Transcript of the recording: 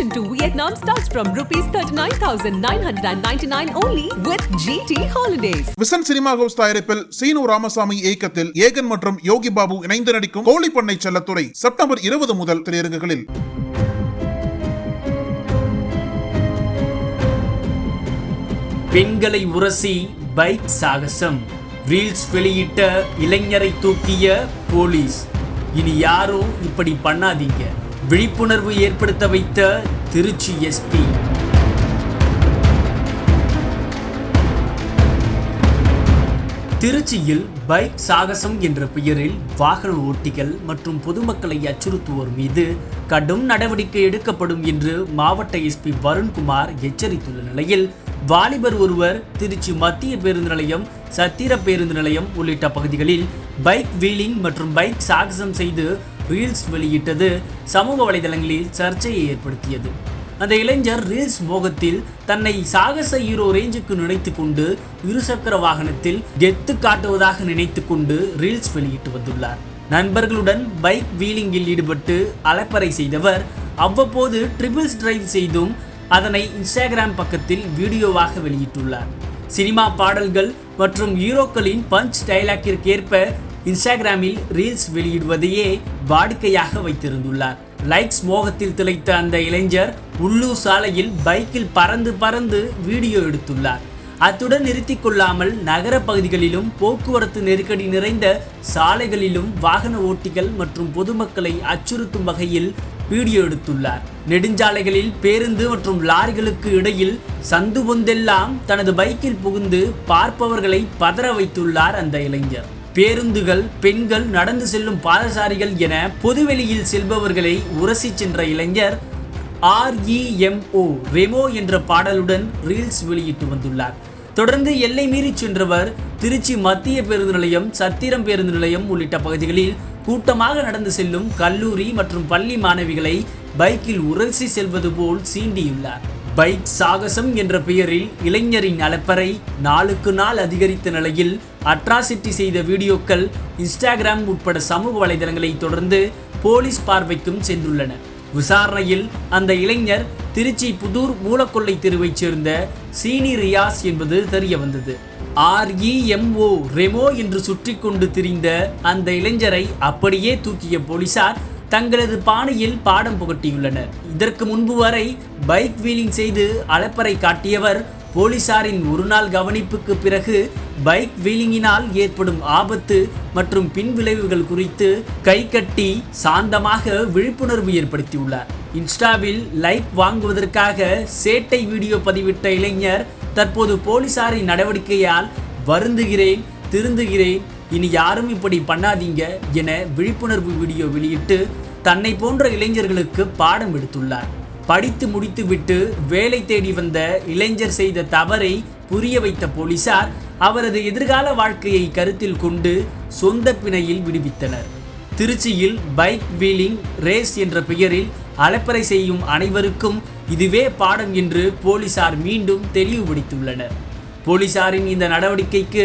Admission to Vietnam starts from rupees 39,999 only with GT Holidays. Vision cinema house தயாரிப்பில் சீனு ராமசாமி இயக்கத்தில் ஏகன் மற்றும் யோகி பாபு இணைந்து நடிக்கும் கோழி பண்ணை செல்லத்துறை செப்டம்பர் இருபது முதல் திரையரங்குகளில். பெண்களை உரசி பைக் சாகசம். ரீல்ஸ் வெளியிட்ட இளைஞரை தூக்கிய போலீஸ். இனி யாரும் இப்படி பண்ணாதீங்க. விழிப்புணர்வு ஏற்படுத்த வைத்த திருச்சி எஸ்பி. திருச்சியில் பைக் சாகசம் என்ற பெயரில் வாகன ஓட்டிகள் மற்றும் பொதுமக்களை அச்சுறுத்துவோர் மீது கடும் நடவடிக்கை எடுக்கப்படும் என்று மாவட்ட எஸ்பி வருண்குமார் எச்சரித்துள்ள நிலையில் வாலிபர் ஒருவர் திருச்சி மத்திய பேருந்து நிலையம் சத்திர பேருந்து நிலையம் உள்ளிட்ட பகுதிகளில் பைக் வீலிங் மற்றும் பைக் சாகசம் செய்து ரீல்ஸ் வெளியிட்டது சமூக வலைதளங்களில் சர்ச்சையை ஏற்படுத்தியது. அந்த இளைஞர் ரீல்ஸ் மோகத்தில் தன்னை சாகச ஹீரோ ரேஞ்சுக்கு நினைத்து கொண்டு இருசக்கர வாகனத்தில் கெத்து காட்டுவதாக நினைத்து கொண்டு ரீல்ஸ் வெளியிட்டு வந்துள்ளார். நண்பர்களுடன் பைக் வீலிங்கில் ஈடுபட்டு அலப்பறை செய்தவர் அவ்வப்போது ட்ரிபிள்ஸ் டிரைவ் செய்தும் அதனை இன்ஸ்டாகிராம் பக்கத்தில் வீடியோவாக வெளியிட்டுள்ளார். சினிமா பாடல்கள் மற்றும் ஹீரோக்களின் பஞ்ச் டைலாக்கிற்கேற்ப இன்ஸ்டாகிராமில் ரீல்ஸ் வெளியிடுவதையே வாடிக்கையாக வைத்திருந்துள்ளார். லைக்ஸ் மோகத்தில் திளைத்த அந்த இளைஞர் உள்ளூர் சாலையில் பைக்கில் பறந்து பறந்து வீடியோ எடுத்துள்ளார். அத்துடன் நிறுத்தி கொள்ளாமல் நகர பகுதிகளிலும் போக்குவரத்து நெருக்கடி நிறைந்த சாலைகளிலும் வாகன ஓட்டிகள் மற்றும் பொதுமக்களை அச்சுறுத்தும் வகையில் வீடியோ எடுத்துள்ளார். நெடுஞ்சாலைகளில் பேருந்து மற்றும் லாரிகளுக்கு இடையில் சந்து பொந்தெல்லாம் தனது பைக்கில் புகுந்து பார்ப்பவர்களை பதற வைத்துள்ளார் அந்த இளைஞர். பேருந்துகள் பெண்கள் நடந்து செல்லும் பாதசாரிகள் என பொதுவெளியில் செல்பவர்களை உரசி சென்ற இளைஞர் ஆர்இஎம்ஓ ரெமோ என்ற பாடலுடன் ரீல்ஸ் வெளியிட்டு வந்துள்ளார். தொடர்ந்து எல்லை மீறி சென்றவர் திருச்சி மத்திய பேருந்து நிலையம் சத்திரம் பேருந்து நிலையம் உள்ளிட்ட பகுதிகளில் கூட்டமாக நடந்து செல்லும் கல்லூரி மற்றும் பள்ளி மாணவிகளை பைக்கில் உரசி செல்வது போல் சீண்டியுள்ளார். பைக் சாகசம் என்ற பெயரில் இளைஞரின் அலப்பறை நாளுக்கு நாள் அதிகரித்த நிலையில் அட்ராசிட்டி செய்த வீடியோக்கள் இன்ஸ்டாகிராம் உட்பட சமூக வலைதளங்களை தொடர்ந்து போலீஸ் பார்வைக்கும் சென்றுள்ளன. விசாரணையில் அந்த இளைஞர் திருச்சி புதூர் மூலக்கொள்ளை தெருவைச் சேர்ந்த சீனி ரியாஸ் என்பது தெரிய வந்தது. ஆர்இஎம்ஓ ரெமோ என்று சுற்றி கொண்டு திரிந்த அந்த இளைஞரை அப்படியே தூக்கிய போலீசார் தங்களது பாணியில் பாடம் புகட்டியுள்ளனர். இதற்கு முன்பு வரை பைக் வீலிங் செய்து அலப்பறை காட்டியவர் போலீசாரின் ஒருநாள் கவனிப்புக்கு பிறகு பைக் வீலிங்கினால் ஏற்படும் ஆபத்து மற்றும் பின்விளைவுகள் குறித்து கை கட்டி சாந்தமாக விழிப்புணர்வு ஏற்படுத்தியுள்ளார். இன்ஸ்டாவில் லைக் வாங்குவதற்காக சேட்டை வீடியோ பதிவிட்ட இளைஞர் தற்போது போலீசாரின் நடவடிக்கையால் வருந்துகிறேன் திருந்துகிறேன் இனி யாரும் இப்படி பண்ணாதீங்க என விழிப்புணர்வு வீடியோ வெளியிட்டு தன்னை போன்ற இளைஞர்களுக்கு பாடம் எடுத்துள்ளார். படித்து முடித்துவிட்டு வேலை தேடி வந்த இளைஞர் செய்த தவறை புரிய வைத்த போலீசார் அவரது எதிர்கால வாழ்க்கையை கருத்தில் கொண்டு சொந்த பிணையில் விடுவித்தனர். திருச்சியில் பைக் வீலிங் ரேஸ் என்ற பெயரில் அலப்பறை செய்யும் அனைவருக்கும் இதுவே பாடம் என்று போலீசார் மீண்டும் தெளிவுபடுத்தியுள்ளனர். போலீசாரின் இந்த நடவடிக்கைக்கு